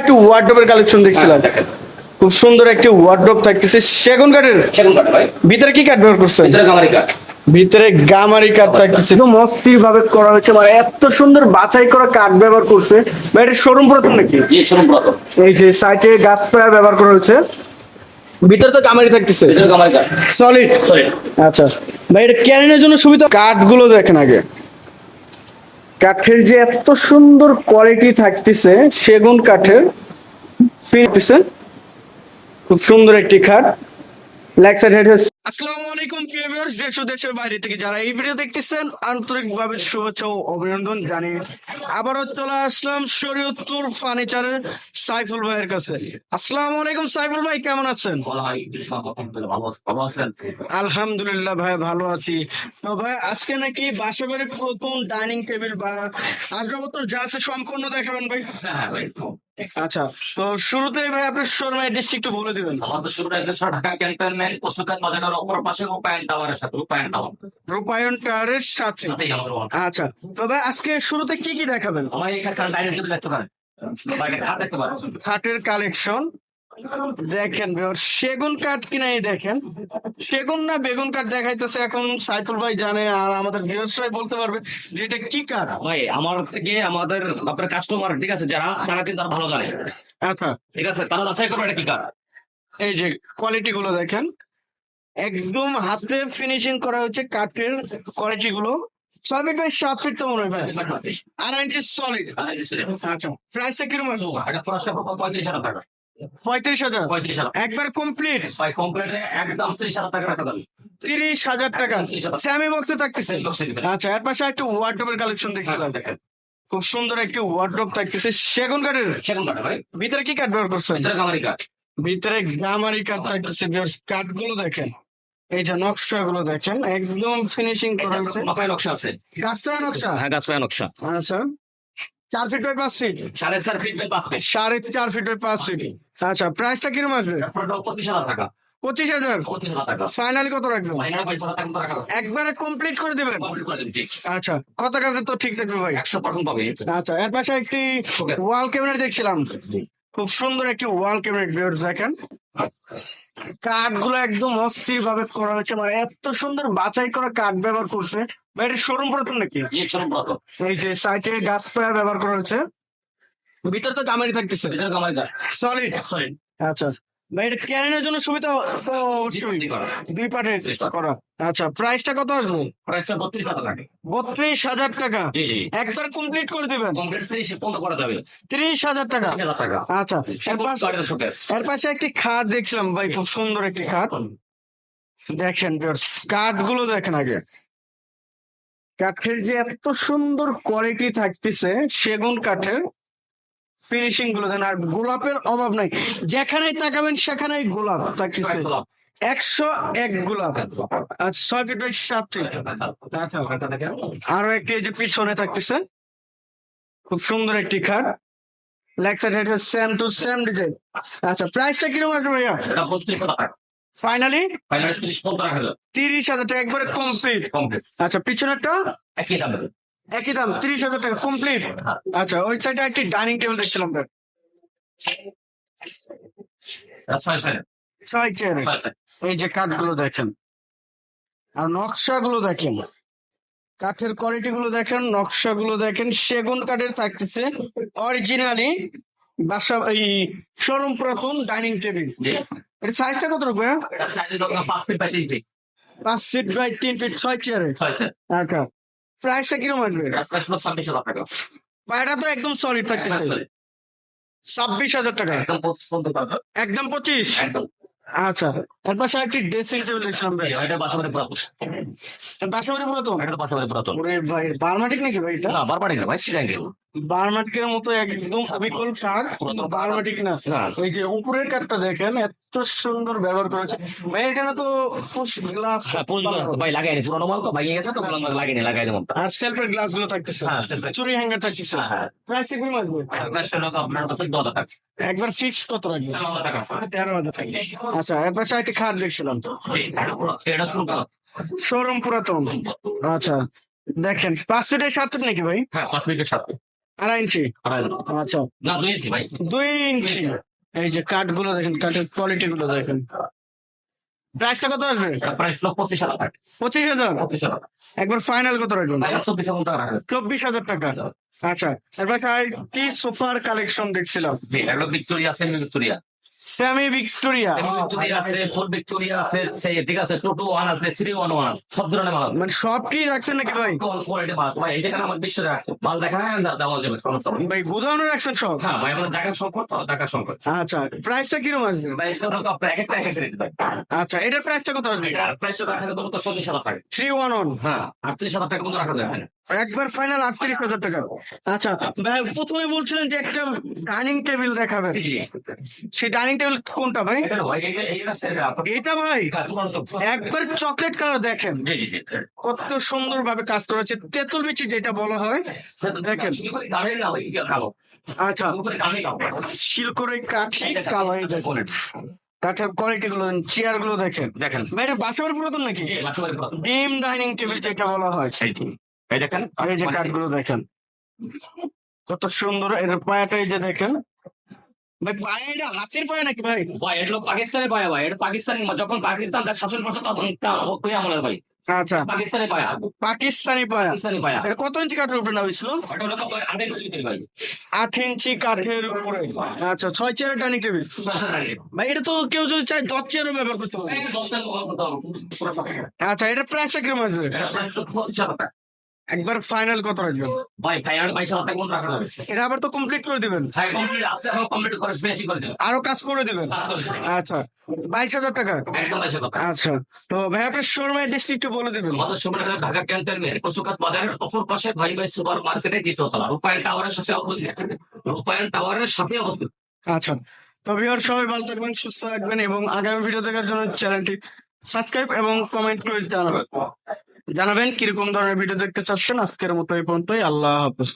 একটু ওয়ার্ড্রোবের কালেকশন দেখছিলাম। খুব সুন্দর একটি ওয়ার্ড্রোব থাকতেছে। সেগুন কাঠের? সেগুন কাঠ ভাই। ভিতরে কি কাঠ ব্যবহার করছেন? ভিতরে গামারি কাঠ। ভিতরে গামারি কাঠ থাকতেছে। একদম অস্থির ভাবে করা হয়েছে মানে এত সুন্দর বাছাই করা কাঠ ব্যবহার করছে। বা এটা শোরুম প্রথম নাকি? জি চলুন প্রথম। এই যে সাইটে গাছ গাছপালা ব্যবহার করা হয়েছে। ভিতরে তো গামারি থাকতেছে। ভিতরে গামারি কাঠ। সলিড সরি আচ্ছা। ভাই এটা ক্যারিনের জন্য সুবিধা কাঠগুলো দেখেন আগে। কাঠের যে এত সুন্দর কোয়ালিটি থাকতেছে, সেগুন কাঠের ফিরতেছে খুব সুন্দর একটি খাট। লেগ সাইড আসসালামু আলাইকুম, প্রিয় দেশ ও দেশের বাইরে থেকে যারা এই ভিডিও দেখতেছেন, আন্তরিকভাবে শুভেচ্ছা ও অভিনন্দন জানিয়ে আবারও চলে আসলাম শরীয়তপুর ফার্নিচারের সাইফুল ভাইয়ের কাছে। আসসালামু আলাইকুম সাইফুল ভাই কেমন আছেন? আলহামদুলিল্লাহ ভাই ভালো আছি। তো ভাই আজকে নাকি বাসা বাড়ির প্রথম ডাইনিং টেবিল বা আসবাবপত্র যা আছে সম্পূর্ণ দেখাবেন ভাই। আচ্ছা তো শুরুতেই ভাই আপনার শোরুমের ডিস্ট্রিক্ট বলে দিবেন। আমাদের শুরু একশো ঢাকা ক্যান্টনমেন্ট পশুকান বাজারের অপর পাশে রূপায়ণ টাওয়ারের সাথে রূপায়ণ টাওয়ার। রূপায়ণ টাওয়ারের সাথে। আচ্ছা তো ভাই আজকে শুরুতে কি কি দেখাবেন? আমার এখানকার ডাইনিং টেবিল দেখতে পারেন। খাটের কালেকশন দেখেন সেগুন কাঠ কিনাই দেখেন। সেগুন না বেগুন কাঠ দেখাইতেছে এখন সাইফুল ভাই জানে আর আমাদের ভিউয়ার্সরাই বলতে পারবে যে এটা কি কাঠ? ভাই আমার থেকে আমাদের আপনার কাস্টমার ঠিক আছে যারা তারা কিন্তু ভালো জানে আচ্ছা। ঠিক আছে তারা যাচাই করবে এটা কি কাঠ। এই যে কোয়ালিটি গুলো দেখেন একদম হাতে ফিনিশিং করা হয়েছে কাঠের কোয়ালিটি গুলো। ছয় ফিট বাই সাত ফিট তো মনে হয় ভাই। আড়াই ইঞ্চি সলিড আচ্ছা প্রাইসটা কীরকম আসব এটা প্রাইসটা পঁয়ত্রিশ হাজার টাকা। পঁয়ত্রিশ হাজার? পঁয়ত্রিশ হাজার। একবার কমপ্লিট ভাই কমপ্লিটে একদম ত্রিশ হাজার টাকা রাখা যাবে। তিরিশ হাজার টাকা। স্যামি বক্সে থাকতেছে। আচ্ছা এর পাশে একটু ওয়ার্ড্রোবের কালেকশন দেখছিলাম। দেখেন। খুব সুন্দর একটি ওয়ার্ড্রোব থাকতেছে। সেগুন কাঠের। সেগুন কাঠ ভাই। ভিতরে কি কাঠ ব্যবহার করছেন? ভিতরে গামারি কাঠ। ভিতরে গামারি কাঠ থাকতেছে। কাঠ। গুলো দেখেন। এই যে নকশা গুলো দেখেন একদম ফিনিশিং করা হয়েছে। মাপায় নকশা আছে। গাছটা নকশা? হ্যাঁ গাছ পায় নকশা। আচ্ছা। চার ফিট বাই পাঁচ ফিট সাড়ে চার ফিট বাই পাঁচ ফিট সাড়ে চার ফিট বাই পাঁচ ফিট আচ্ছা প্রাইসটা কীরকম আসবে পঁচিশ হাজার টাকা। পঁচিশ হাজার? ফাইনালি কত রাখবেন। একবারে কমপ্লিট করে দিবেন? আচ্ছা কত কাছে তো ঠিক থাকবে ভাই? একশো পার্সেন্ট পাবে। আচ্ছা এর পাশে একটি ওয়াল ক্যাবিনেট দেখছিলাম। খুব সুন্দর একটি ওয়াল ক্যাবিনেট দেখেন। কাঠগুলো একদম অস্থির ভাবে করা হয়েছে। মানে এত সুন্দর বাছাই করা কাঠ ব্যবহার করছে। বা এটা শোরুম প্রথম নাকি? এই যে সাইটে গাছপালা ব্যবহার করা হয়েছে। ভিতর তো গামারি থাকতেছে। সলিড সরি আচ্ছা। ভাই এটা ক্যারিনের জন্য সুবিধা তো অবশ্যই। দুই পার্টের করা। আচ্ছা প্রাইসটা কত আসবে? প্রাইসটা বত্রিশ হাজার টাকা বত্রিশ হাজার টাকা? একবার কমপ্লিট করে দিবেন? করা যাবে। ত্রিশ হাজার টাকা? আচ্ছা এর পাশে একটি খাট দেখছিলাম ভাই খুব সুন্দর একটি খাট দেখেন কাঠগুলো দেখেন আগে। কাঠের যে এত সুন্দর কোয়ালিটি থাকতেছে সেগুন কাঠের ফিনিশিংগুলো দেন আর গোলাপের অভাব নাই। যেখানেই তাকাবেন সেখানেই গোলাপ থাকতেছে। একশো এক গোলাপ। আর ছয় ফিট বাই সাত ফিট। আরও একটি যে পিছনে থাকতেছে। খুব সুন্দর একটি খাট। Leg side same to same design আচ্ছা প্রাইসটা কীরকম আছে ভাইয়া? ফাইনালি ত্রিশ হাজার। টাকা একবারে কমপ্লিট কমপ্লিট আচ্ছা পিছনেরটা? একই দামে। একই দাম তিরিশ হাজার টাকা কমপ্লিট আচ্ছা ওই সাইডে একটি ডাইনিং টেবিল দেখছিলাম। ছয় চেয়ারে। এই যে কাঠগুলো দেখেন আর নকশাগুলো দেখেন। কাঠের কোয়ালিটি গুলো দেখেন নকশাগুলো দেখেন। সেগুন কাঠের থাকতেছে অরিজিনালি বাসা এই শোরুম প্রথম ডাইনিং টেবিলের সাইজটা কত রকম পাঁচ ফিট বাই তিন ফিট পাঁচ ফিট বাই তিন ফিট ছয় চেয়ারে। আচ্ছা। প্রাইসটা কীরকম আসবে? ছাব্বিশ হাজার টাকা। পায়রা তো একদম সলিড থাকতেছে। ছাব্বিশ হাজার টাকা। একদম পঁচিশ আচ্ছা এর পাশে একটি ড্রেসিং টেবিল দেখছিলাম ভাই। এটা বাসাবাড়ি পুরাতন। বাসাবাড়ি পুরাতন? বাসাবাড়ি পুরাতন। ওরে ভাই বারমাটিক নাকি ভাই এটা? না বারমাটিক না ভাই সিরাঙ্গেল। বারমাটিকের মতো একদম অবিকল কাঠ। কিন্তু বারমাটিক না। না। ওই যে উপরের কাঠটা দেখেন এত সুন্দর ব্যবহার করেছে। ভাই এখানে তো পুশ গ্লাস হ্যাঁ ভাই লাগাইনি পুরোনো মাল তো ভাঙিয়ে গেছে তো বললাম লাগাইনি লাগাই দেবো। আর সেলফের গ্লাসগুলো থাকতেছে। হ্যাঁ, চুরি হ্যাঙ্গার থাকতেছে। হ্যাঁ, হ্যাঁ। আসবে প্রাইসটা আপনার দশ হাজার একবার ফিক্সড কত রাখবে? তেরো হাজার টাকা। আচ্ছা এর পাশে একটি খাট দেখছিলাম করো। শোরুম পুরাতন। আচ্ছা দেখেন পাঁচ ফিটের সাত ফিট নাকি ভাই? হ্যাঁ পাঁচ মিনিটের সাথে। আড়াই ইঞ্চি। আচ্ছা। দুই ইঞ্চি এই যে কাঠগুলো দেখেন কাঠের কোয়ালিটি গুলো দেখেন। প্রাইসটা কত আসবে? পঁচিশ হাজার একবার ফাইনাল কত রাখবেন? চব্বিশ হাজার টাকা। আচ্ছা এরপর কি সোফার কালেকশন দেখছিলাম। Victoria semi Victoria semi Victoria Victoria আছে ফোর ভিক্টোরিয়া আছে ঠিক আছে টু টু ওয়ান আছে থ্রি ওয়ান ওয়ান আছে সব ধরনের মাল আছে। মানে সব কি রাখছেন নাকি ভাই? কোয়ালিটি মাল ভাই যেখানে আমার বিশ্ব রাখছে? মাল দেখা না দেওয়া যাবে সমস্যা। ভাই গোদাউনে রাখছেন সব। হ্যাঁ ভাই আমাদের জায়গার সংকট তো সংকট। আচ্ছা প্রাইসটা কীরকম আসবে ভাই এক একটা এক একটা আচ্ছা এটার প্রাইসটা কত আসবে? এটার প্রাইস তো রাখা যাবে তো চল্লিশ হাজার টাকা। থ্রি ওয়ান ওয়ান হ্যাঁ আটত্রিশ হাজার টাকা মতো রাখা যাবে না একবার ফাইনাল আটত্রিশ হাজার টাকা। আচ্ছা ভাই প্রথমে বলছিলেন যে একটা ডাইনিং টেবিল দেখাবেন সেই ডাইনিং টেবিল কোনটা ভাই? এটা ভাই। একবার চকলেট কালার দেখেন। কত সুন্দর ভাবে কাজ করেছে। তেঁতুল বিচি যেটা বলা হয় দেখেন। আচ্ছা। শিল করে কাঠি কালো দেখেন কাঠের কোয়ালিটি গুলো চেয়ারগুলো দেখেন। দেখেন। ভাই এটা বাসাবার পুরাতন নাকি? ডিম ডাইনিং টেবিল যেটা বলা হয়। সেইটি। এই দেখেন এই যে কাঠগুলো দেখেন। কত সুন্দর এর পায়াটা এই যে দেখেন। ভাই পায়ে এটা হাতের পায়ে নাকি ভাই? ভাই এটা হলো পাকিস্তানি পায়া ভাই এটা পাকিস্তানি যখন পাকিস্তান তার শাসন করছে তখন ওই আমলের ভাই। আচ্ছা। পাকিস্তানি পায়া। পাকিস্তানি পায়া। পাকিস্তানি পায়া। এটা কত ইঞ্চি কাঠের উপরে না হয়েছিল? আট ইঞ্চি কাঠের উপরে। আচ্ছা ছয় চেয়ারের ডাইনিং টেবিল। ভাই এটা তো কেউ যদি চায় দশ চেয়ারও ব্যবহার করতে পারে। আচ্ছা এটা প্রাইসটা কীরকম আসবে একবার ফাইনাল কত রাখবেন। ভাই ভাই আর বাইশ হাজার টাকা রাখা হবে এটা আবার তো কমপ্লিট করে দিবেন। ভাই কমপ্লিট আছে এখন কমপ্লিট করে বেশি করে দেবে আরও কাজ করে দিবেন। আচ্ছা বাইশ হাজার টাকা? একদম বাইশ হাজার টাকা। আচ্ছা তো ভাই আপনার শোরুম অ্যাড্রেস একটু বলে দিবেন। আমাদের সময় ঢাকা ক্যান্টনমেন্ট কচুকাত বাজারের অপর পাশে ভাই ভাই সুপার মার্কেটে দ্বিতীয়তলা রূপায়ণ টাওয়ারের সাথে অবস্থিত। রূপায়ণ টাওয়ারের সাথে অবস্থিত। আচ্ছা তো ভিউয়ার সবাই ভালো থাকবেন সুস্থ থাকবেন এবং আগামী ভিডিও দেখার জন্য চ্যানেলটি সাবস্ক্রাইব এবং কমেন্ট করে জানাবেন। জানাবেন কীরকম ধরনের ভিডিও দেখতে চাচ্ছেন আজকের মতো এই পর্যন্তই। আল্লাহ হাফেজ।